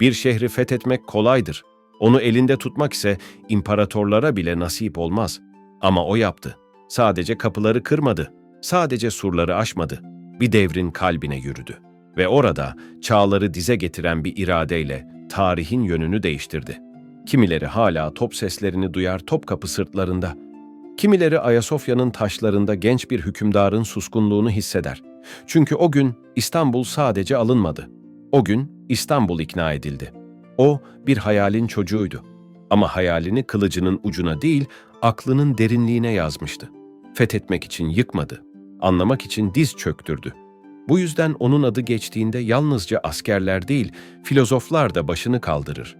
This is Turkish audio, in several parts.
Bir şehri fethetmek kolaydır. Onu elinde tutmak ise imparatorlara bile nasip olmaz. Ama o yaptı. Sadece kapıları kırmadı. Sadece surları aşmadı. Bir devrin kalbine yürüdü. Ve orada çağları dize getiren bir iradeyle tarihin yönünü değiştirdi. Kimileri hala top seslerini duyar Topkapı sırtlarında. Kimileri Ayasofya'nın taşlarında genç bir hükümdarın suskunluğunu hisseder. Çünkü o gün İstanbul sadece alınmadı. O gün İstanbul ikna edildi. O bir hayalin çocuğuydu. Ama hayalini kılıcının ucuna değil, aklının derinliğine yazmıştı. Fethetmek için yıkmadı, anlamak için diz çöktürdü. Bu yüzden onun adı geçtiğinde yalnızca askerler değil, filozoflar da başını kaldırır.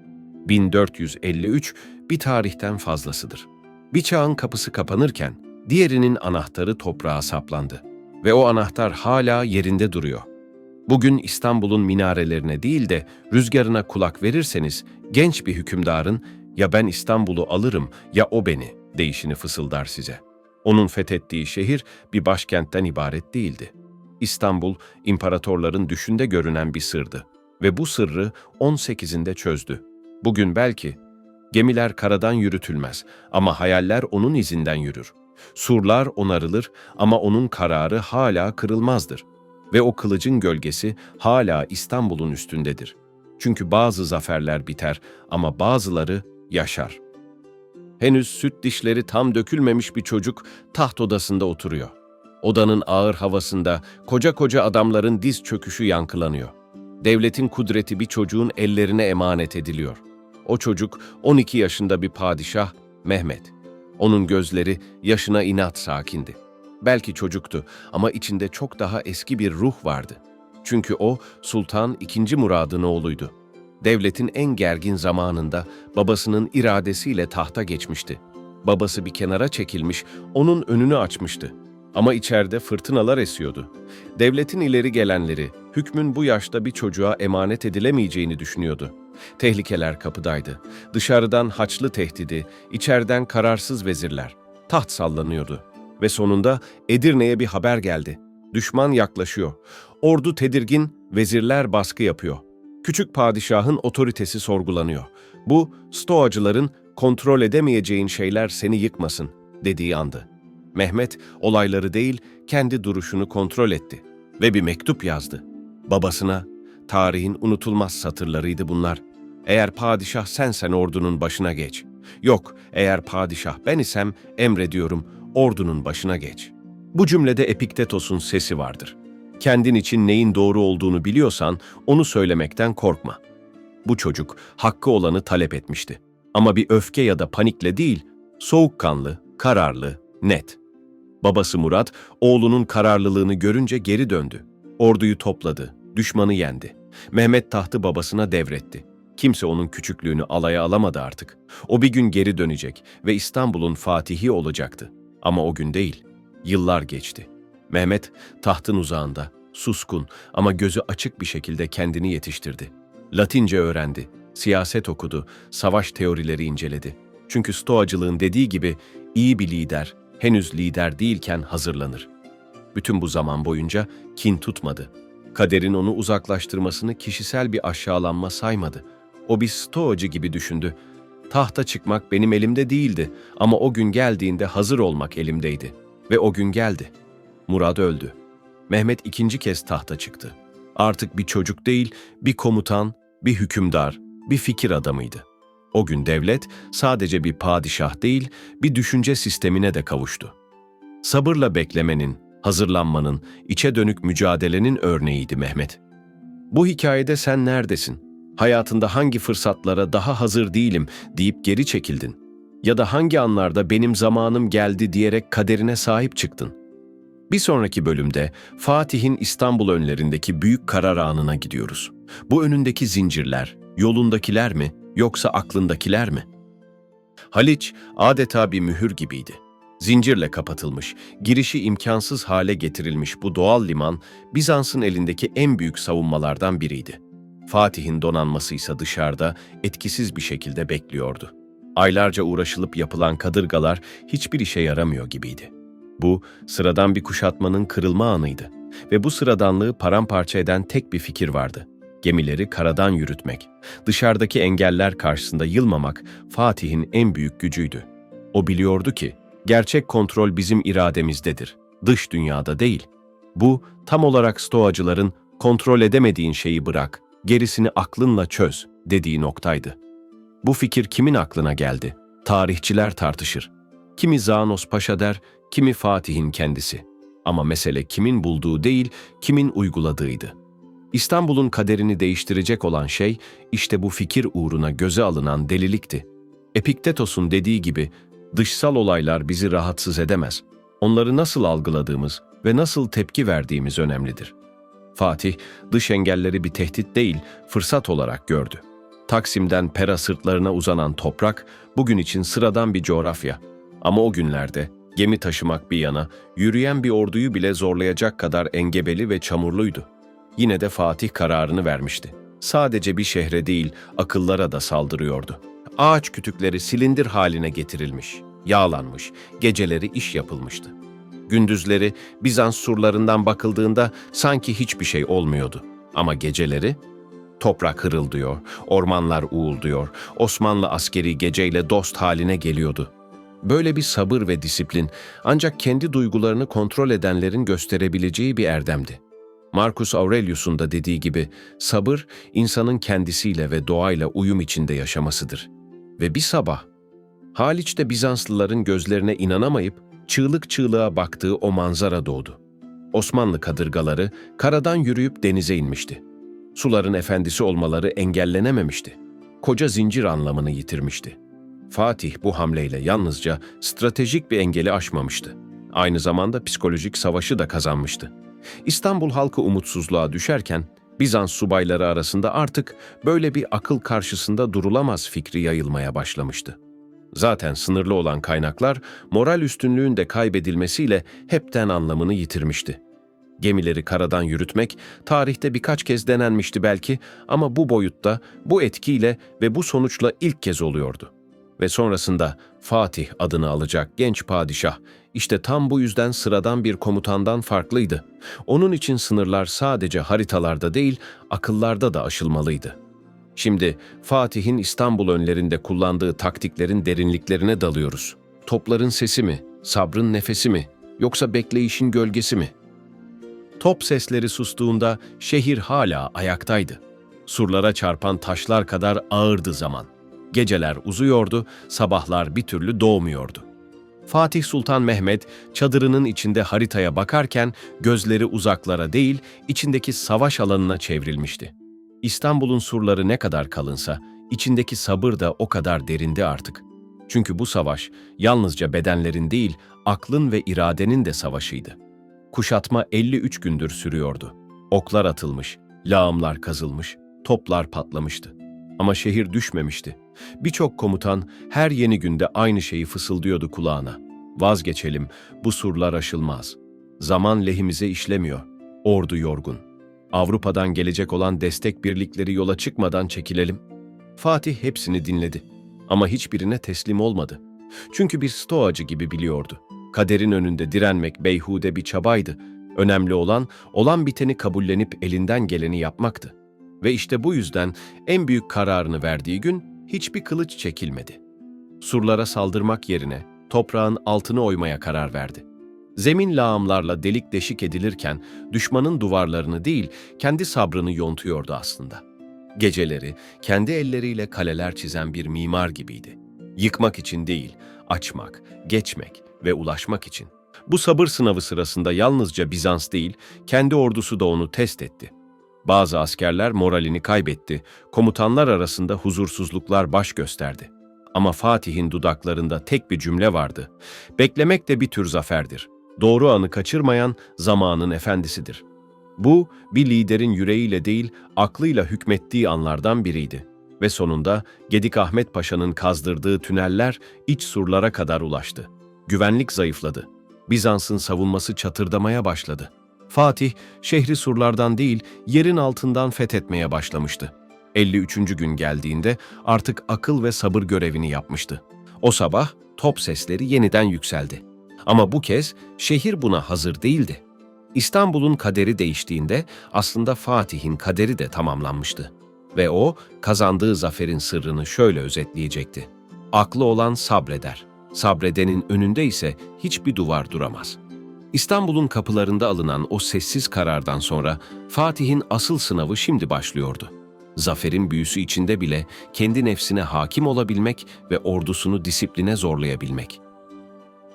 1453 bir tarihten fazlasıdır. Bir çağın kapısı kapanırken diğerinin anahtarı toprağa saplandı ve o anahtar hala yerinde duruyor. Bugün İstanbul'un minarelerine değil de rüzgarına kulak verirseniz genç bir hükümdarın ya ben İstanbul'u alırım ya o beni deyişini fısıldar size. Onun fethettiği şehir bir başkentten ibaret değildi. İstanbul, imparatorların düşünde görünen bir sırdı ve bu sırrı 18'inde çözdü. Bugün belki gemiler karadan yürütülmez ama hayaller onun izinden yürür. Surlar onarılır ama onun kararı hala kırılmazdır ve o kılıcın gölgesi hala İstanbul'un üstündedir. Çünkü bazı zaferler biter ama bazıları yaşar. Henüz süt dişleri tam dökülmemiş bir çocuk taht odasında oturuyor. Odanın ağır havasında koca koca adamların diz çöküşü yankılanıyor. Devletin kudreti bir çocuğun ellerine emanet ediliyor. O çocuk 12 yaşında bir padişah Mehmet. Onun gözleri yaşına inat sakindi. Belki çocuktu ama içinde çok daha eski bir ruh vardı. Çünkü o Sultan II. Murad'ın oğluydu. Devletin en gergin zamanında babasının iradesiyle tahta geçmişti. Babası bir kenara çekilmiş, onun önünü açmıştı. Ama içeride fırtınalar esiyordu. Devletin ileri gelenleri, hükmün bu yaşta bir çocuğa emanet edilemeyeceğini düşünüyordu. Tehlikeler kapıdaydı. Dışarıdan haçlı tehdidi, içeriden kararsız vezirler. Taht sallanıyordu. Ve sonunda Edirne'ye bir haber geldi. Düşman yaklaşıyor. Ordu tedirgin, vezirler baskı yapıyor. Küçük padişahın otoritesi sorgulanıyor. Bu, stoacıların kontrol edemeyeceğin şeyler seni yıkmasın dediği andı. Mehmet olayları değil, kendi duruşunu kontrol etti ve bir mektup yazdı. Babasına, tarihin unutulmaz satırlarıydı bunlar. Eğer padişah sensen ordunun başına geç. Yok, eğer padişah ben isem emrediyorum ordunun başına geç. Bu cümlede Epiktetos'un sesi vardır. Kendin için neyin doğru olduğunu biliyorsan onu söylemekten korkma. Bu çocuk hakkı olanı talep etmişti. Ama bir öfke ya da panikle değil, soğukkanlı, kararlı, net. Babası Murat, oğlunun kararlılığını görünce geri döndü. Orduyu topladı, düşmanı yendi. Mehmet tahtı babasına devretti. Kimse onun küçüklüğünü alaya alamadı artık. O bir gün geri dönecek ve İstanbul'un fatihi olacaktı. Ama o gün değil, yıllar geçti. Mehmet tahtın uzağında, suskun ama gözü açık bir şekilde kendini yetiştirdi. Latince öğrendi, siyaset okudu, savaş teorileri inceledi. Çünkü stoacılığın dediği gibi iyi bir lider henüz lider değilken hazırlanır. Bütün bu zaman boyunca kin tutmadı. Kaderin onu uzaklaştırmasını kişisel bir aşağılanma saymadı. O bir stoacı gibi düşündü. Tahta çıkmak benim elimde değildi ama o gün geldiğinde hazır olmak elimdeydi. Ve o gün geldi. Murad öldü. Mehmet ikinci kez tahta çıktı. Artık bir çocuk değil, bir komutan, bir hükümdar, bir fikir adamıydı. O gün devlet sadece bir padişah değil, bir düşünce sistemine de kavuştu. Sabırla beklemenin, hazırlanmanın, içe dönük mücadelenin örneğiydi Mehmet. Bu hikayede sen neredesin? Hayatında hangi fırsatlara daha hazır değilim deyip geri çekildin? Ya da hangi anlarda benim zamanım geldi diyerek kaderine sahip çıktın? Bir sonraki bölümde Fatih'in İstanbul önlerindeki büyük karar anına gidiyoruz. Bu önündeki zincirler, yolundakiler mi yoksa aklındakiler mi? Haliç adeta bir mühür gibiydi. Zincirle kapatılmış, girişi imkansız hale getirilmiş bu doğal liman Bizans'ın elindeki en büyük savunmalardan biriydi. Fatih'in donanması ise dışarıda etkisiz bir şekilde bekliyordu. Aylarca uğraşılıp yapılan kadırgalar hiçbir işe yaramıyor gibiydi. Bu, sıradan bir kuşatmanın kırılma anıydı ve bu sıradanlığı paramparça eden tek bir fikir vardı. gemileri karadan yürütmek, dışarıdaki engeller karşısında yılmamak Fatih'in en büyük gücüydü. O biliyordu ki, gerçek kontrol bizim irademizdedir, dış dünyada değil. Bu, tam olarak stoacıların kontrol edemediğin şeyi bırak, gerisini aklınla çöz dediği noktaydı. Bu fikir kimin aklına geldi? Tarihçiler tartışır. Kimi Zanos Paşa der, kimi Fatih'in kendisi. Ama mesele kimin bulduğu değil, kimin uyguladığıydı. İstanbul'un kaderini değiştirecek olan şey, işte bu fikir uğruna göze alınan delilikti. Epiktetos'un dediği gibi, dışsal olaylar bizi rahatsız edemez. Onları nasıl algıladığımız ve nasıl tepki verdiğimiz önemlidir. Fatih, dış engelleri bir tehdit değil, fırsat olarak gördü. Taksim'den Pera sırtlarına uzanan toprak, bugün için sıradan bir coğrafya. Ama o günlerde gemi taşımak bir yana, yürüyen bir orduyu bile zorlayacak kadar engebeli ve çamurluydu. Yine de Fatih kararını vermişti. Sadece bir şehre değil, akıllara da saldırıyordu. Ağaç kütükleri silindir haline getirilmiş, yağlanmış, geceleri iş yapılmıştı. Gündüzleri Bizans surlarından bakıldığında sanki hiçbir şey olmuyordu. Ama geceleri toprak hırıldıyor, ormanlar uğulduyor, Osmanlı askeri geceyle dost haline geliyordu. Böyle bir sabır ve disiplin ancak kendi duygularını kontrol edenlerin gösterebileceği bir erdemdi. Marcus Aurelius'un da dediği gibi sabır insanın kendisiyle ve doğayla uyum içinde yaşamasıdır. Ve bir sabah Haliç'te Bizanslıların gözlerine inanamayıp çığlık çığlığa baktığı o manzara doğdu. Osmanlı kadırgaları karadan yürüyüp denize inmişti. Suların efendisi olmaları engellenememişti. Koca zincir anlamını yitirmişti. Fatih bu hamleyle yalnızca stratejik bir engeli aşmamıştı. Aynı zamanda psikolojik savaşı da kazanmıştı. İstanbul halkı umutsuzluğa düşerken Bizans subayları arasında artık böyle bir akıl karşısında durulamaz fikri yayılmaya başlamıştı. Zaten sınırlı olan kaynaklar moral üstünlüğün de kaybedilmesiyle hepten anlamını yitirmişti. Gemileri karadan yürütmek tarihte birkaç kez denenmişti belki ama bu boyutta, bu etkiyle ve bu sonuçla ilk kez oluyordu. Ve sonrasında Fatih adını alacak genç padişah işte tam bu yüzden sıradan bir komutandan farklıydı. Onun için sınırlar sadece haritalarda değil, akıllarda da aşılmalıydı. Şimdi Fatih'in İstanbul önlerinde kullandığı taktiklerin derinliklerine dalıyoruz. Topların sesi mi, sabrın nefesi mi, yoksa bekleyişin gölgesi mi? Top sesleri sustuğunda şehir hala ayaktaydı. Surlara çarpan taşlar kadar ağırdı zaman. Geceler uzuyordu, sabahlar bir türlü doğmuyordu. Fatih Sultan Mehmet çadırının içinde haritaya bakarken gözleri uzaklara değil, içindeki savaş alanına çevrilmişti. İstanbul'un surları ne kadar kalınsa, içindeki sabır da o kadar derindi artık. Çünkü bu savaş yalnızca bedenlerin değil, aklın ve iradenin de savaşıydı. Kuşatma 53 gündür sürüyordu. Oklar atılmış, lağımlar kazılmış, toplar patlamıştı. Ama şehir düşmemişti. Birçok komutan her yeni günde aynı şeyi fısıldıyordu kulağına. Vazgeçelim, bu surlar aşılmaz. Zaman lehimize işlemiyor. Ordu yorgun. Avrupa'dan gelecek olan destek birlikleri yola çıkmadan çekilelim. Fatih hepsini dinledi. Ama hiçbirine teslim olmadı. Çünkü bir stoacı gibi biliyordu. Kaderin önünde direnmek beyhude bir çabaydı. Önemli olan, olan biteni kabullenip elinden geleni yapmaktı. Ve işte bu yüzden en büyük kararını verdiği gün hiçbir kılıç çekilmedi. Surlara saldırmak yerine toprağın altını oymaya karar verdi. Zemin lağımlarla delik deşik edilirken düşmanın duvarlarını değil kendi sabrını yontuyordu aslında. Geceleri kendi elleriyle kaleler çizen bir mimar gibiydi. Yıkmak için değil, açmak, geçmek ve ulaşmak için. Bu sabır sınavı sırasında yalnızca Bizans değil, kendi ordusu da onu test etti. Bazı askerler moralini kaybetti, komutanlar arasında huzursuzluklar baş gösterdi. Ama Fatih'in dudaklarında tek bir cümle vardı. Beklemek de bir tür zaferdir. Doğru anı kaçırmayan zamanın efendisidir. Bu, bir liderin yüreğiyle değil, aklıyla hükmettiği anlardan biriydi. Ve sonunda Gedik Ahmet Paşa'nın kazdırdığı tüneller iç surlara kadar ulaştı. Güvenlik zayıfladı. Bizans'ın savunması çatırdamaya başladı. Fatih, şehri surlardan değil, yerin altından fethetmeye başlamıştı. 53. gün geldiğinde artık akıl ve sabır görevini yapmıştı. O sabah top sesleri yeniden yükseldi. Ama bu kez şehir buna hazır değildi. İstanbul'un kaderi değiştiğinde aslında Fatih'in kaderi de tamamlanmıştı. Ve o kazandığı zaferin sırrını şöyle özetleyecekti. Aklı olan sabreder. Sabredenin önünde ise hiçbir duvar duramaz. İstanbul'un kapılarında alınan o sessiz karardan sonra Fatih'in asıl sınavı şimdi başlıyordu. Zaferin büyüsü içinde bile kendi nefsine hakim olabilmek ve ordusunu disipline zorlayabilmek.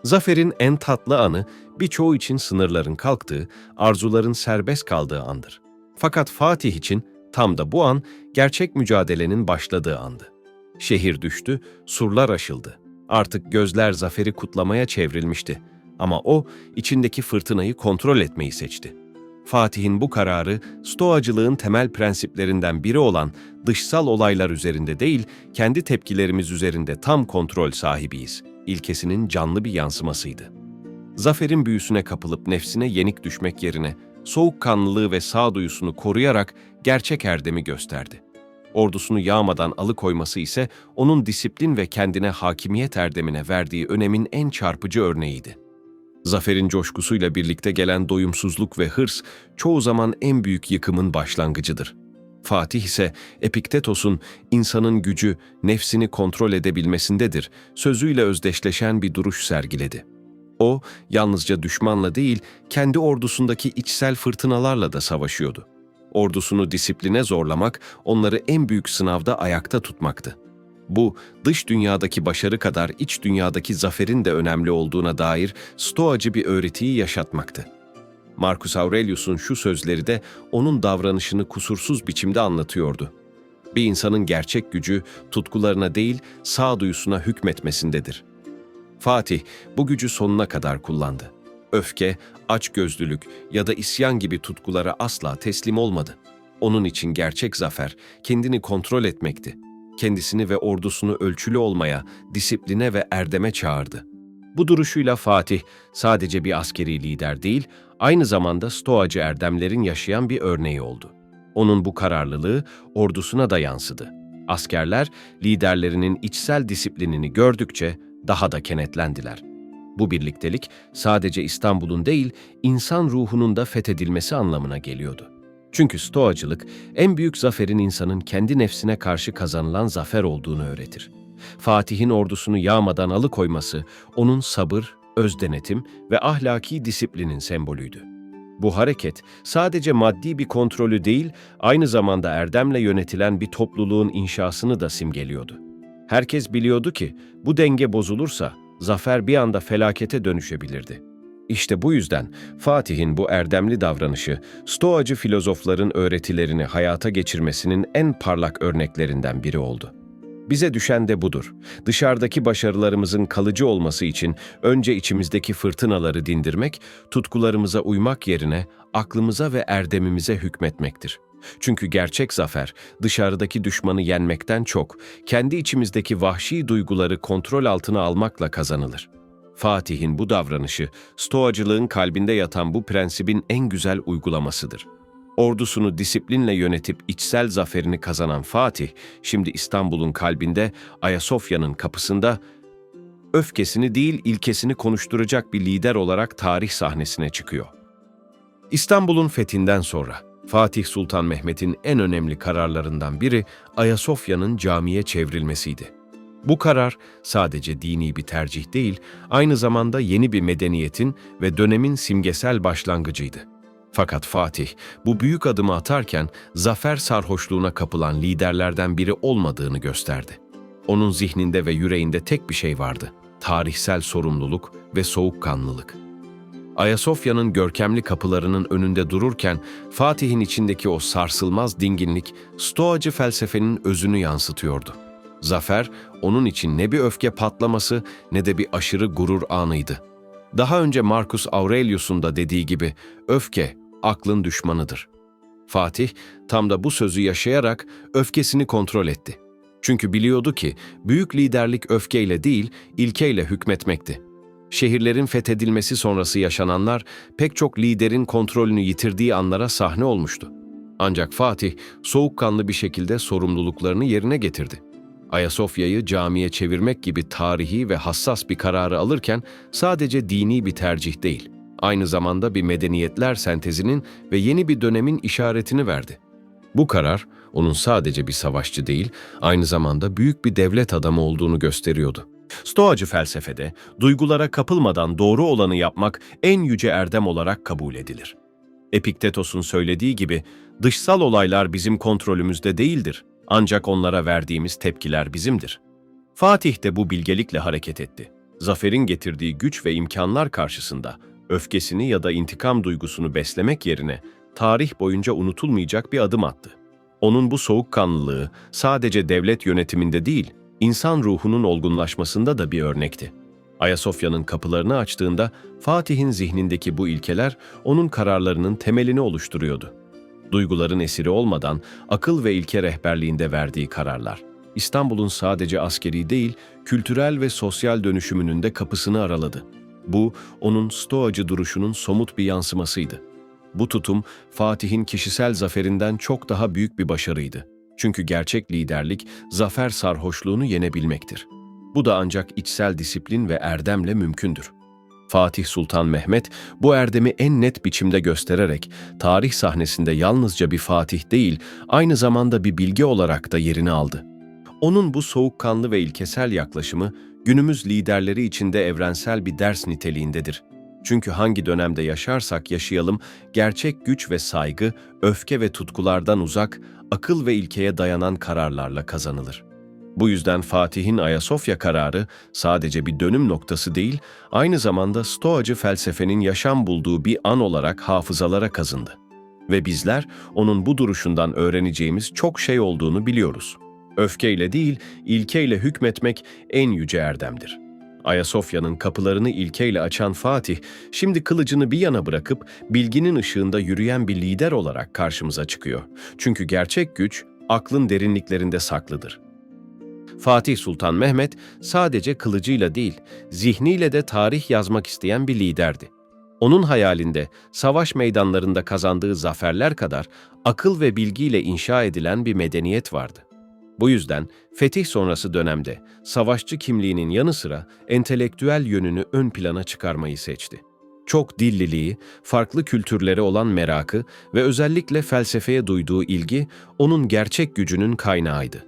Zaferin en tatlı anı birçoğu için sınırların kalktığı, arzuların serbest kaldığı andır. Fakat Fatih için tam da bu an gerçek mücadelenin başladığı andı. Şehir düştü, surlar aşıldı. Artık gözler zaferi kutlamaya çevrilmişti. Ama o içindeki fırtınayı kontrol etmeyi seçti. Fatih'in bu kararı Stoacılığın temel prensiplerinden biri olan dışsal olaylar üzerinde değil, kendi tepkilerimiz üzerinde tam kontrol sahibiyiz ilkesinin canlı bir yansımasıydı. Zaferin büyüsüne kapılıp nefsine yenik düşmek yerine soğukkanlılığı ve sağduyusunu koruyarak gerçek erdemi gösterdi. Ordusunu yağmadan alıkoyması ise onun disiplin ve kendine hakimiyet erdemine verdiği önemin en çarpıcı örneğiydi. Zaferin coşkusuyla birlikte gelen doyumsuzluk ve hırs çoğu zaman en büyük yıkımın başlangıcıdır. Fatih ise Epiktetos'un insanın gücü nefsini kontrol edebilmesindedir sözüyle özdeşleşen bir duruş sergiledi. O yalnızca düşmanla değil kendi ordusundaki içsel fırtınalarla da savaşıyordu. Ordusunu disipline zorlamak onları en büyük sınavda ayakta tutmaktı. Bu, dış dünyadaki başarı kadar iç dünyadaki zaferin de önemli olduğuna dair stoacı bir öğretiyi yaşatmaktı. Marcus Aurelius'un şu sözleri de onun davranışını kusursuz biçimde anlatıyordu. Bir insanın gerçek gücü tutkularına değil sağduyusuna hükmetmesindedir. Fatih bu gücü sonuna kadar kullandı. Öfke, açgözlülük ya da isyan gibi tutkulara asla teslim olmadı. Onun için gerçek zafer kendini kontrol etmekti. Kendisini ve ordusunu ölçülü olmaya, disipline ve erdeme çağırdı. Bu duruşuyla Fatih sadece bir askeri lider değil, aynı zamanda Stoacı erdemlerin yaşayan bir örneği oldu. Onun bu kararlılığı ordusuna da yansıdı. Askerler liderlerinin içsel disiplinini gördükçe daha da kenetlendiler. Bu birliktelik sadece İstanbul'un değil, insan ruhunun da fethedilmesi anlamına geliyordu. Çünkü Stoacılık en büyük zaferin insanın kendi nefsine karşı kazanılan zafer olduğunu öğretir. Fatih'in ordusunu yağmadan alıkoyması onun sabır, özdenetim ve ahlaki disiplinin sembolüydü. Bu hareket sadece maddi bir kontrolü değil, aynı zamanda erdemle yönetilen bir topluluğun inşasını da simgeliyordu. Herkes biliyordu ki bu denge bozulursa zafer bir anda felakete dönüşebilirdi. İşte bu yüzden Fatih'in bu erdemli davranışı Stoacı filozofların öğretilerini hayata geçirmesinin en parlak örneklerinden biri oldu. Bize düşen de budur. Dışarıdaki başarılarımızın kalıcı olması için önce içimizdeki fırtınaları dindirmek, tutkularımıza uymak yerine aklımıza ve erdemimize hükmetmektir. Çünkü gerçek zafer dışarıdaki düşmanı yenmekten çok kendi içimizdeki vahşi duyguları kontrol altına almakla kazanılır. Fatih'in bu davranışı Stoacılığın kalbinde yatan bu prensibin en güzel uygulamasıdır. Ordusunu disiplinle yönetip içsel zaferini kazanan Fatih, şimdi İstanbul'un kalbinde Ayasofya'nın kapısında öfkesini değil ilkesini konuşturacak bir lider olarak tarih sahnesine çıkıyor. İstanbul'un fethinden sonra Fatih Sultan Mehmet'in en önemli kararlarından biri Ayasofya'nın camiye çevrilmesiydi. Bu karar sadece dini bir tercih değil, aynı zamanda yeni bir medeniyetin ve dönemin simgesel başlangıcıydı. Fakat Fatih bu büyük adımı atarken zafer sarhoşluğuna kapılan liderlerden biri olmadığını gösterdi. Onun zihninde ve yüreğinde tek bir şey vardı. Tarihsel sorumluluk ve soğukkanlılık. Ayasofya'nın görkemli kapılarının önünde dururken Fatih'in içindeki o sarsılmaz dinginlik Stoacı felsefenin özünü yansıtıyordu. Zafer onun için ne bir öfke patlaması ne de bir aşırı gurur anıydı. Daha önce Marcus Aurelius'un da dediği gibi öfke aklın düşmanıdır. Fatih tam da bu sözü yaşayarak öfkesini kontrol etti. Çünkü biliyordu ki büyük liderlik öfkeyle değil, ilkeyle hükmetmekti. Şehirlerin fethedilmesi sonrası yaşananlar pek çok liderin kontrolünü yitirdiği anlara sahne olmuştu. Ancak Fatih soğukkanlı bir şekilde sorumluluklarını yerine getirdi. Ayasofya'yı camiye çevirmek gibi tarihi ve hassas bir kararı alırken sadece dini bir tercih değil, aynı zamanda bir medeniyetler sentezinin ve yeni bir dönemin işaretini verdi. Bu karar onun sadece bir savaşçı değil, aynı zamanda büyük bir devlet adamı olduğunu gösteriyordu. Stoacı felsefede duygulara kapılmadan doğru olanı yapmak en yüce erdem olarak kabul edilir. Epiktetos'un söylediği gibi dışsal olaylar bizim kontrolümüzde değildir ancak onlara verdiğimiz tepkiler bizimdir. Fatih de bu bilgelikle hareket etti. Zaferin getirdiği güç ve imkanlar karşısında öfkesini ya da intikam duygusunu beslemek yerine tarih boyunca unutulmayacak bir adım attı. Onun bu soğukkanlılığı sadece devlet yönetiminde değil, insan ruhunun olgunlaşmasında da bir örnekti. Ayasofya'nın kapılarını açtığında Fatih'in zihnindeki bu ilkeler onun kararlarının temelini oluşturuyordu. Duyguların esiri olmadan akıl ve ilke rehberliğinde verdiği kararlar. İstanbul'un sadece askeri değil, kültürel ve sosyal dönüşümünün de kapısını araladı. Bu, onun stoacı duruşunun somut bir yansımasıydı. Bu tutum, Fatih'in kişisel zaferinden çok daha büyük bir başarıydı. Çünkü gerçek liderlik, zafer sarhoşluğunu yenebilmektir. Bu da ancak içsel disiplin ve erdemle mümkündür. Fatih Sultan Mehmet bu erdemi en net biçimde göstererek tarih sahnesinde yalnızca bir fatih değil, aynı zamanda bir bilge olarak da yerini aldı. Onun bu soğukkanlı ve ilkesel yaklaşımı günümüz liderleri için de evrensel bir ders niteliğindedir. Çünkü hangi dönemde yaşarsak yaşayalım, gerçek güç ve saygı, öfke ve tutkulardan uzak, akıl ve ilkeye dayanan kararlarla kazanılır. Bu yüzden Fatih'in Ayasofya kararı sadece bir dönüm noktası değil, aynı zamanda Stoacı felsefenin yaşam bulduğu bir an olarak hafızalara kazındı. Ve bizler onun bu duruşundan öğreneceğimiz çok şey olduğunu biliyoruz. Öfkeyle değil, ilkeyle hükmetmek en yüce erdemdir. Ayasofya'nın kapılarını ilkeyle açan Fatih, şimdi kılıcını bir yana bırakıp bilginin ışığında yürüyen bir lider olarak karşımıza çıkıyor. Çünkü gerçek güç aklın derinliklerinde saklıdır. Fatih Sultan Mehmet sadece kılıcıyla değil, zihniyle de tarih yazmak isteyen bir liderdi. Onun hayalinde savaş meydanlarında kazandığı zaferler kadar akıl ve bilgiyle inşa edilen bir medeniyet vardı. Bu yüzden fetih sonrası dönemde savaşçı kimliğinin yanı sıra entelektüel yönünü ön plana çıkarmayı seçti. Çok dilliliği, farklı kültürlere olan merakı ve özellikle felsefeye duyduğu ilgi onun gerçek gücünün kaynağıydı.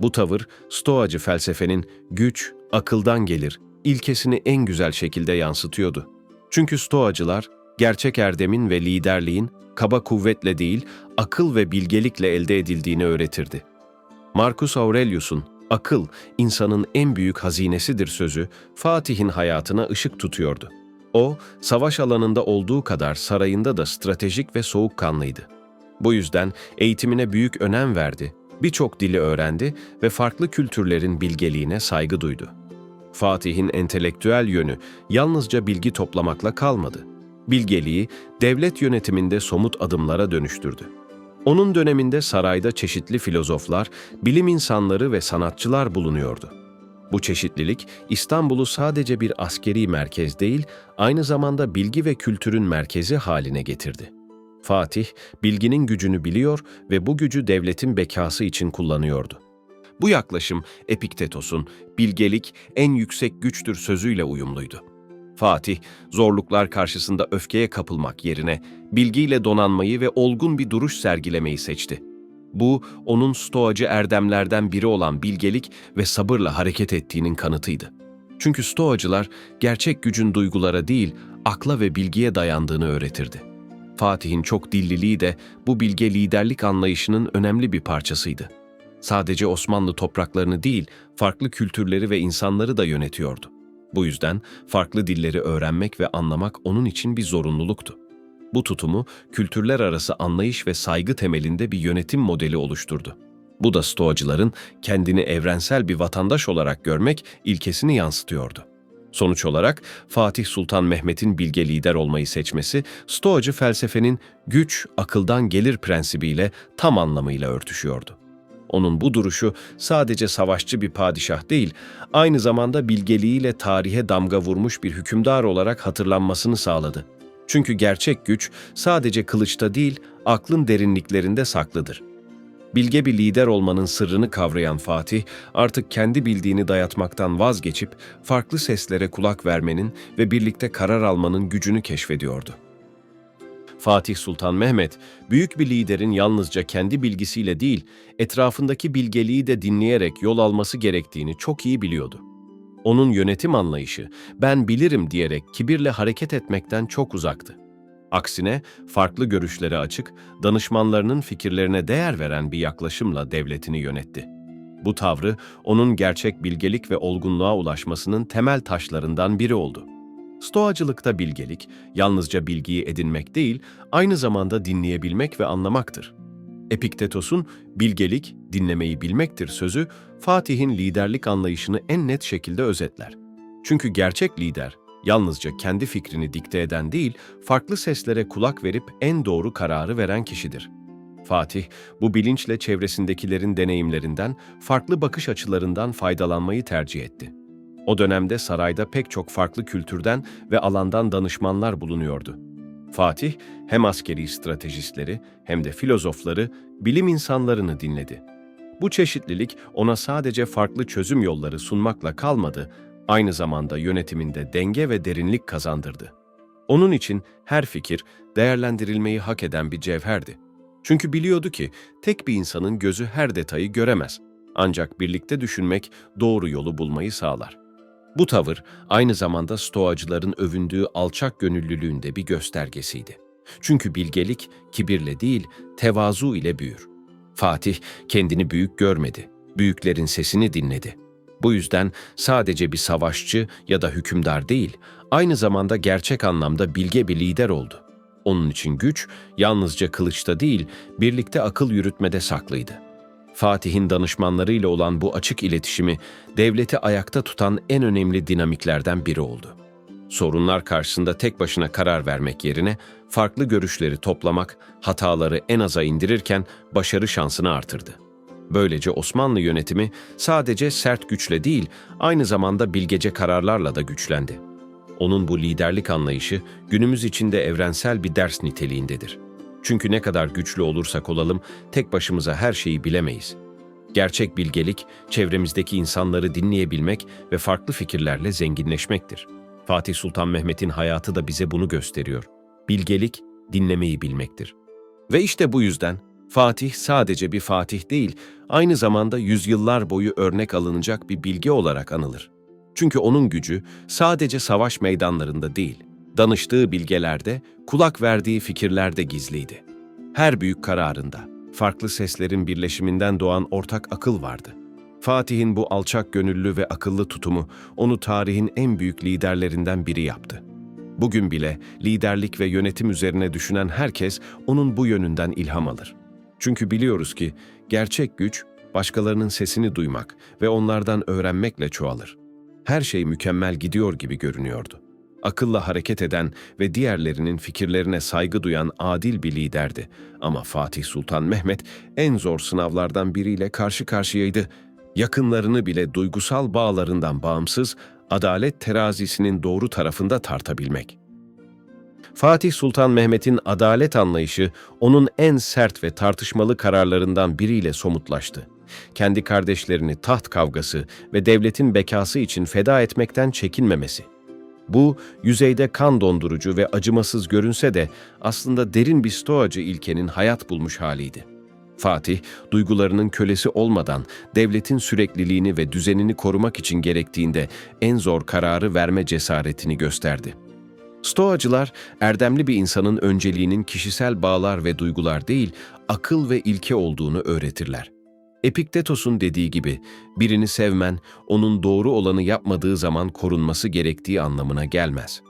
Bu tavır, Stoacı felsefenin güç, akıldan gelir, ilkesini en güzel şekilde yansıtıyordu. Çünkü Stoacılar, gerçek erdemin ve liderliğin kaba kuvvetle değil, akıl ve bilgelikle elde edildiğini öğretirdi. Marcus Aurelius'un akıl insanın en büyük hazinesidir sözü Fatih'in hayatına ışık tutuyordu. O, savaş alanında olduğu kadar sarayında da stratejik ve soğukkanlıydı. Bu yüzden eğitimine büyük önem verdi birçok dili öğrendi ve farklı kültürlerin bilgeliğine saygı duydu. Fatih'in entelektüel yönü yalnızca bilgi toplamakla kalmadı. Bilgeliği devlet yönetiminde somut adımlara dönüştürdü. Onun döneminde sarayda çeşitli filozoflar, bilim insanları ve sanatçılar bulunuyordu. Bu çeşitlilik İstanbul'u sadece bir askeri merkez değil, aynı zamanda bilgi ve kültürün merkezi haline getirdi. Fatih, bilginin gücünü biliyor ve bu gücü devletin bekası için kullanıyordu. Bu yaklaşım Epiktetos'un bilgelik en yüksek güçtür sözüyle uyumluydu. Fatih, zorluklar karşısında öfkeye kapılmak yerine bilgiyle donanmayı ve olgun bir duruş sergilemeyi seçti. Bu, onun stoacı erdemlerden biri olan bilgelik ve sabırla hareket ettiğinin kanıtıydı. Çünkü stoacılar gerçek gücün duygulara değil, akla ve bilgiye dayandığını öğretirdi. Fatih'in çok dilliliği de bu bilge liderlik anlayışının önemli bir parçasıydı. Sadece Osmanlı topraklarını değil, farklı kültürleri ve insanları da yönetiyordu. Bu yüzden farklı dilleri öğrenmek ve anlamak onun için bir zorunluluktu. Bu tutumu kültürler arası anlayış ve saygı temelinde bir yönetim modeli oluşturdu. Bu da Stoacıların kendini evrensel bir vatandaş olarak görmek ilkesini yansıtıyordu. Sonuç olarak Fatih Sultan Mehmet'in bilge lider olmayı seçmesi, Stoacı felsefenin güç akıldan gelir prensibiyle tam anlamıyla örtüşüyordu. Onun bu duruşu sadece savaşçı bir padişah değil, aynı zamanda bilgeliğiyle tarihe damga vurmuş bir hükümdar olarak hatırlanmasını sağladı. Çünkü gerçek güç sadece kılıçta değil, aklın derinliklerinde saklıdır. Bilge bir lider olmanın sırrını kavrayan Fatih, artık kendi bildiğini dayatmaktan vazgeçip farklı seslere kulak vermenin ve birlikte karar almanın gücünü keşfediyordu. Fatih Sultan Mehmet, büyük bir liderin yalnızca kendi bilgisiyle değil, etrafındaki bilgeliği de dinleyerek yol alması gerektiğini çok iyi biliyordu. Onun yönetim anlayışı, ben bilirim diyerek kibirle hareket etmekten çok uzaktı. Aksine farklı görüşlere açık, danışmanlarının fikirlerine değer veren bir yaklaşımla devletini yönetti. Bu tavrı onun gerçek bilgelik ve olgunluğa ulaşmasının temel taşlarından biri oldu. Stoacılıkta bilgelik, yalnızca bilgiyi edinmek değil, aynı zamanda dinleyebilmek ve anlamaktır. Epiktetos'un bilgelik, dinlemeyi bilmektir sözü, Fatih'in liderlik anlayışını en net şekilde özetler. Çünkü gerçek lider, yalnızca kendi fikrini dikte eden değil, farklı seslere kulak verip en doğru kararı veren kişidir. Fatih, bu bilinçle çevresindekilerin deneyimlerinden, farklı bakış açılarından faydalanmayı tercih etti. O dönemde sarayda pek çok farklı kültürden ve alandan danışmanlar bulunuyordu. Fatih hem askeri stratejistleri hem de filozofları, bilim insanlarını dinledi. Bu çeşitlilik ona sadece farklı çözüm yolları sunmakla kalmadı, aynı zamanda yönetiminde denge ve derinlik kazandırdı. Onun için her fikir değerlendirilmeyi hak eden bir cevherdi. Çünkü biliyordu ki tek bir insanın gözü her detayı göremez. Ancak birlikte düşünmek doğru yolu bulmayı sağlar. Bu tavır aynı zamanda stoacıların övündüğü alçak gönüllülüğünde bir göstergesiydi. Çünkü bilgelik kibirle değil, tevazu ile büyür. Fatih kendini büyük görmedi, büyüklerin sesini dinledi. Bu yüzden sadece bir savaşçı ya da hükümdar değil, aynı zamanda gerçek anlamda bilge bir lider oldu. Onun için güç yalnızca kılıçta değil, birlikte akıl yürütmede saklıydı. Fatih'in danışmanlarıyla olan bu açık iletişimi devleti ayakta tutan en önemli dinamiklerden biri oldu. Sorunlar karşısında tek başına karar vermek yerine farklı görüşleri toplamak hataları en aza indirirken başarı şansını artırdı. Böylece Osmanlı yönetimi sadece sert güçle değil, aynı zamanda bilgece kararlarla da güçlendi. Onun bu liderlik anlayışı günümüz içinde evrensel bir ders niteliğindedir. Çünkü ne kadar güçlü olursak olalım tek başımıza her şeyi bilemeyiz. Gerçek bilgelik, çevremizdeki insanları dinleyebilmek ve farklı fikirlerle zenginleşmektir. Fatih Sultan Mehmet'in hayatı da bize bunu gösteriyor. Bilgelik, dinlemeyi bilmektir. Ve işte bu yüzden Fatih sadece bir Fatih değil, aynı zamanda yüzyıllar boyu örnek alınacak bir bilge olarak anılır. Çünkü onun gücü sadece savaş meydanlarında değil, danıştığı bilgelerde, kulak verdiği fikirlerde gizliydi. Her büyük kararında, farklı seslerin birleşiminden doğan ortak akıl vardı. Fatih'in bu alçak gönüllü ve akıllı tutumu onu tarihin en büyük liderlerinden biri yaptı. Bugün bile liderlik ve yönetim üzerine düşünen herkes onun bu yönünden ilham alır. Çünkü biliyoruz ki gerçek güç başkalarının sesini duymak ve onlardan öğrenmekle çoğalır. Her şey mükemmel gidiyor gibi görünüyordu. Akılla hareket eden ve diğerlerinin fikirlerine saygı duyan adil bir liderdi. Ama Fatih Sultan Mehmet en zor sınavlardan biriyle karşı karşıyaydı. Yakınlarını bile duygusal bağlarından bağımsız adalet terazisinin doğru tarafında tartabilmek. Fatih Sultan Mehmet'in adalet anlayışı onun en sert ve tartışmalı kararlarından biriyle somutlaştı. Kendi kardeşlerini taht kavgası ve devletin bekası için feda etmekten çekinmemesi. Bu, yüzeyde kan dondurucu ve acımasız görünse de aslında derin bir stoacı ilkenin hayat bulmuş haliydi. Fatih, duygularının kölesi olmadan devletin sürekliliğini ve düzenini korumak için gerektiğinde en zor kararı verme cesaretini gösterdi. Stoacılar, erdemli bir insanın önceliğinin kişisel bağlar ve duygular değil, akıl ve ilke olduğunu öğretirler. Epiktetos'un dediği gibi, birini sevmen, onun doğru olanı yapmadığı zaman korunması gerektiği anlamına gelmez.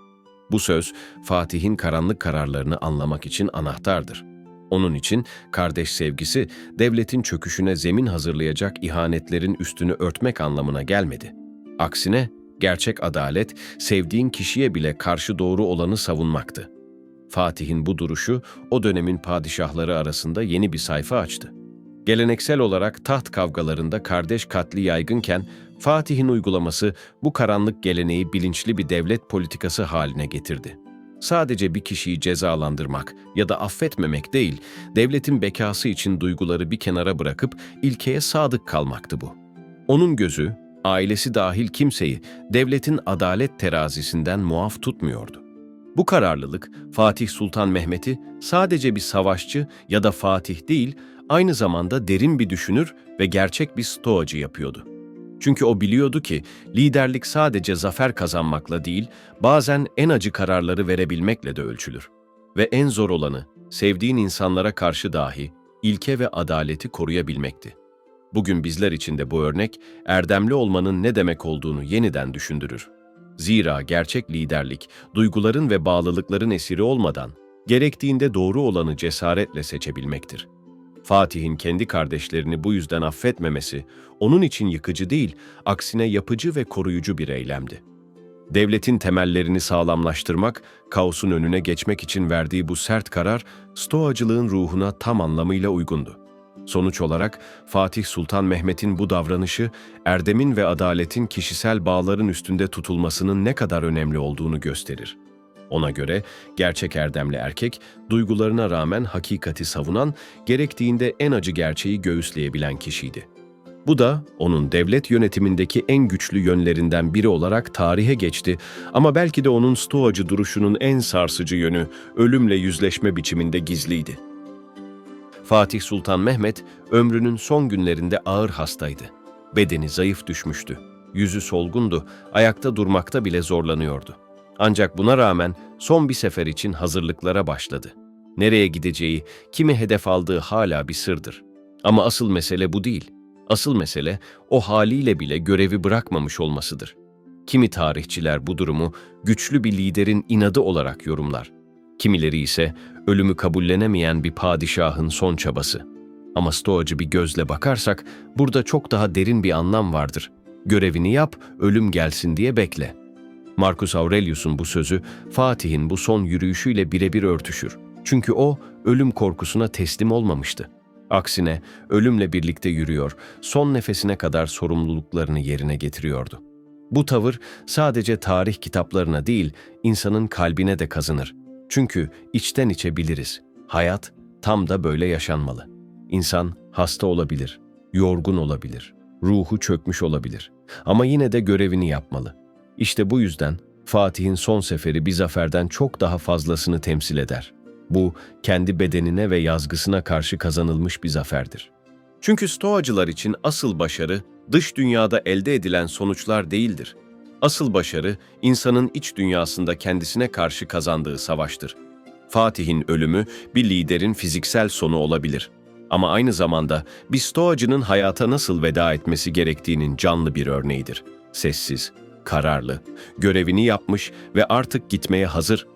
Bu söz, Fatih'in karanlık kararlarını anlamak için anahtardır. Onun için kardeş sevgisi, devletin çöküşüne zemin hazırlayacak ihanetlerin üstünü örtmek anlamına gelmedi. Aksine, gerçek adalet, sevdiğin kişiye bile karşı doğru olanı savunmaktı. Fatih'in bu duruşu, o dönemin padişahları arasında yeni bir sayfa açtı. Geleneksel olarak taht kavgalarında kardeş katli yaygınken Fatih'in uygulaması bu karanlık geleneği bilinçli bir devlet politikası haline getirdi. sadece bir kişiyi cezalandırmak ya da affetmemek değil, devletin bekası için duyguları bir kenara bırakıp ilkeye sadık kalmaktı bu. Onun gözü, ailesi dahil kimseyi devletin adalet terazisinden muaf tutmuyordu. Bu kararlılık Fatih Sultan Mehmet'i sadece bir savaşçı ya da fatih değil, aynı zamanda derin bir düşünür ve gerçek bir stoacı yapıyordu. Çünkü o biliyordu ki liderlik sadece zafer kazanmakla değil, bazen en acı kararları verebilmekle de ölçülür. Ve en zor olanı, sevdiğin insanlara karşı dahi ilke ve adaleti koruyabilmekti. Bugün bizler için de bu örnek, erdemli olmanın ne demek olduğunu yeniden düşündürür. Zira gerçek liderlik, duyguların ve bağlılıkların esiri olmadan, gerektiğinde doğru olanı cesaretle seçebilmektir. Fatih'in kendi kardeşlerini bu yüzden affetmemesi, onun için yıkıcı değil, aksine yapıcı ve koruyucu bir eylemdi. Devletin temellerini sağlamlaştırmak, kaosun önüne geçmek için verdiği bu sert karar, Stoacılığın ruhuna tam anlamıyla uygundu. Sonuç olarak Fatih Sultan Mehmet'in bu davranışı, erdemin ve adaletin kişisel bağların üstünde tutulmasının ne kadar önemli olduğunu gösterir. Ona göre gerçek erdemli erkek, duygularına rağmen hakikati savunan, gerektiğinde en acı gerçeği göğüsleyebilen kişiydi. Bu da onun devlet yönetimindeki en güçlü yönlerinden biri olarak tarihe geçti ama belki de onun stoacı duruşunun en sarsıcı yönü ölümle yüzleşme biçiminde gizliydi. Fatih Sultan Mehmet ömrünün son günlerinde ağır hastaydı. Bedeni zayıf düşmüştü. Yüzü solgundu, ayakta durmakta bile zorlanıyordu. Ancak buna rağmen son bir sefer için hazırlıklara başladı. Nereye gideceği, kimi hedef aldığı hala bir sırdır. Ama asıl mesele bu değil. Asıl mesele o haliyle bile görevi bırakmamış olmasıdır. Kimi tarihçiler bu durumu güçlü bir liderin inadı olarak yorumlar. Kimileri ise ölümü kabullenemeyen bir padişahın son çabası. Ama stoacı bir gözle bakarsak burada çok daha derin bir anlam vardır. Görevini yap, ölüm gelsin diye bekle. Marcus Aurelius'un bu sözü Fatih'in bu son yürüyüşüyle birebir örtüşür. Çünkü o ölüm korkusuna teslim olmamıştı. Aksine ölümle birlikte yürüyor, son nefesine kadar sorumluluklarını yerine getiriyordu. Bu tavır sadece tarih kitaplarına değil, insanın kalbine de kazınır. Çünkü içten içe biliriz. Hayat tam da böyle yaşanmalı. İnsan hasta olabilir, yorgun olabilir, ruhu çökmüş olabilir. Ama yine de görevini yapmalı. İşte bu yüzden Fatih'in son seferi bir zaferden çok daha fazlasını temsil eder. Bu, kendi bedenine ve yazgısına karşı kazanılmış bir zaferdir. Çünkü Stoacılar için asıl başarı, dış dünyada elde edilen sonuçlar değildir. Asıl başarı, insanın iç dünyasında kendisine karşı kazandığı savaştır. Fatih'in ölümü bir liderin fiziksel sonu olabilir. Ama aynı zamanda bir Stoacının hayata nasıl veda etmesi gerektiğinin canlı bir örneğidir. Sessiz, kararlı, görevini yapmış ve artık gitmeye hazır.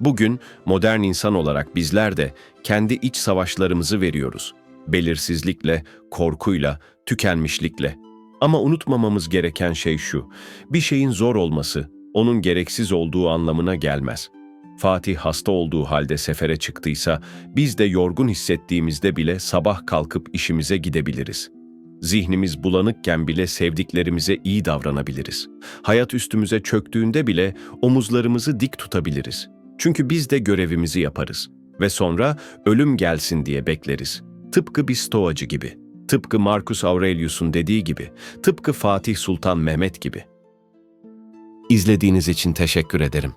Bugün modern insan olarak bizler de kendi iç savaşlarımızı veriyoruz. Belirsizlikle, korkuyla, tükenmişlikle. Ama unutmamamız gereken şey şu, bir şeyin zor olması, onun gereksiz olduğu anlamına gelmez. Fatih hasta olduğu halde sefere çıktıysa, biz de yorgun hissettiğimizde bile sabah kalkıp işimize gidebiliriz.'' Zihnimiz bulanıkken bile sevdiklerimize iyi davranabiliriz. Hayat üstümüze çöktüğünde bile omuzlarımızı dik tutabiliriz. Çünkü biz de görevimizi yaparız ve sonra ölüm gelsin diye bekleriz. Tıpkı bir stoacı gibi, tıpkı Marcus Aurelius'un dediği gibi, tıpkı Fatih Sultan Mehmet gibi. İzlediğiniz için teşekkür ederim.